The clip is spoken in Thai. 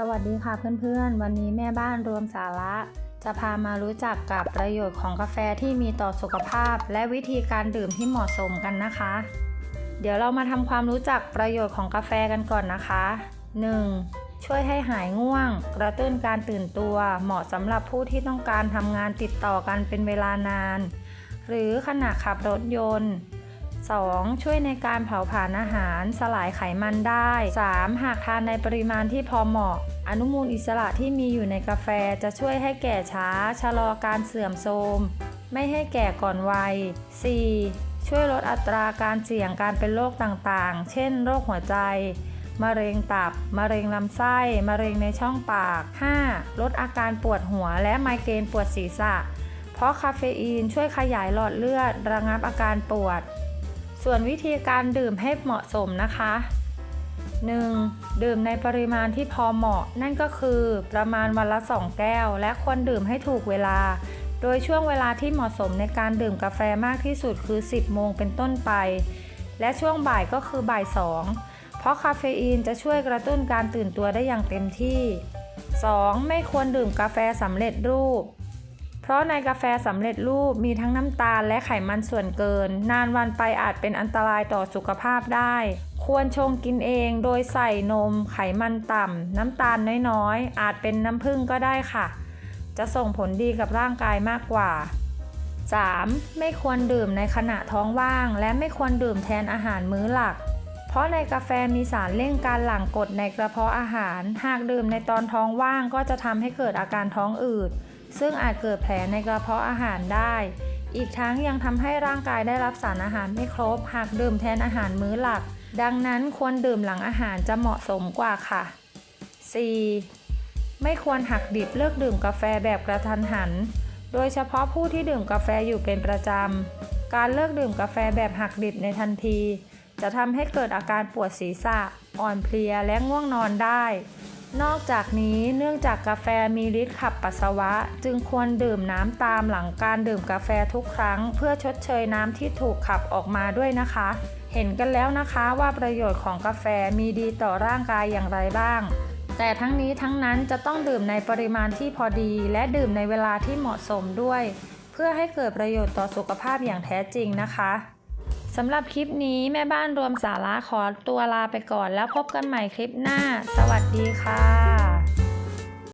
สวัสดีค่ะเพื่อนๆ วันนี้แม่บ้านรวมสาระ จะพามารู้จักกับประโยชน์ของกาแฟที่มีต่อสุขภาพ และวิธีการดื่มที่เหมาะสมกันนะคะ เดี๋ยวเรามาทำความรู้จักประโยชน์ของกาแฟกันก่อนนะคะ 1. ช่วยให้หายง่วง กระตุ้นการตื่นตัว เหมาะสำหรับผู้ที่ต้องการทำงานติดต่อกันเป็นเวลานาน หรือขณะขับรถยนต์ 2. ช่วยในการเผาผลาญอาหาร สลายไขมันได้ 3. หากทานในปริมาณที่พอเหมาะ อนุมูลอิสระที่มีอยู่ในกาแฟจะช่วยให้แก่ช้า ชะลอการเสื่อมโทรม ไม่ให้แก่ก่อนวัย 4. ช่วยลดอัตราการเสี่ยงการเป็นโรคต่างๆ เช่น โรคหัวใจ มะเร็งตับ มะเร็งลำไส้ มะเร็งในช่องปาก 5. ลดอาการปวดหัวและไมเกรนปวดศีรษะ เพราะคาเฟอีนช่วยขยายหลอดเลือด ระงับอาการปวด ส่วนวิธีการดื่มให้เหมาะสมนะคะ 1. ดื่มในปริมาณที่พอเหมาะ นั่นก็คือประมาณวันละ 2 แก้ว และควรดื่มให้ถูกเวลา โดยช่วงเวลาที่เหมาะสมในการดื่มกาแฟมากที่สุดคือ 10 โมงเป็นต้นไป และช่วงบ่ายก็คือบ่าย 2 เพราะคาเฟอีนจะช่วยกระตุ้นการตื่นตัวได้อย่างเต็มที่ 2. ไม่ควรดื่มกาแฟสำเร็จรูป ราะในกาแฟสำเร็จรูปมีทั้งน้ำตาลและไขมันส่วนเกิน นานวันไปอาจเป็นอันตรายต่อสุขภาพได้ ควรชงกินเองโดยใส่นม ไขมันต่ำ น้ำตาลน้อยๆ อาจเป็นน้ำผึ้งก็ได้ค่ะ จะส่งผลดีกับร่างกายมากกว่า 3. ไม่ควรดื่มในขณะท้องว่าง และไม่ควรดื่มแทนอาหารมื้อหลัก เพราะในกาแฟมีสารเร่งการหลั่งกรดในกระเพาะอาหาร หากดื่มในตอนท้องว่างก็จะทำให้เกิดอาการท้องอืด ซึ่งอาจเกิดแผลในกระเพาะอาหารได้ อีกทั้งยังทำให้ร่างกายได้รับสารอาหารไม่ครบ หากดื่มแทนอาหารมื้อหลัก ดังนั้นควรดื่มหลังอาหารจะเหมาะสมกว่าค่ะ 4. ไม่ควรหักดิบเลิกดื่มกาแฟแบบกระทันหัน โดยเฉพาะผู้ที่ดื่มกาแฟอยู่เป็นประจำ การเลิกดื่มกาแฟแบบหักดิบในทันที จะทำให้เกิดอาการปวดศีรษะ อ่อนเพลียและง่วงนอนได้ นอกจากนี้เนื่องจากกาแฟมีฤทธิ์ขับปัสสาวะ จึงควรดื่มน้ำตามหลังการดื่มกาแฟทุกครั้ง เพื่อชดเชยน้ำที่ถูกขับออกมาด้วยนะคะ เห็นกันแล้วนะคะว่าประโยชน์ของกาแฟมีดีต่อร่างกายอย่างไรบ้าง แต่ทั้งนี้ทั้งนั้นจะต้องดื่มในปริมาณที่พอดี และดื่มในเวลาที่เหมาะสมด้วย เพื่อให้เกิดประโยชน์ต่อสุขภาพอย่างแท้จริงนะคะ สำหรับคลิปนี้แม่บ้านรวมสาระขอตัวลาไปก่อน แล้วพบกันใหม่คลิปหน้า สวัสดีค่ะ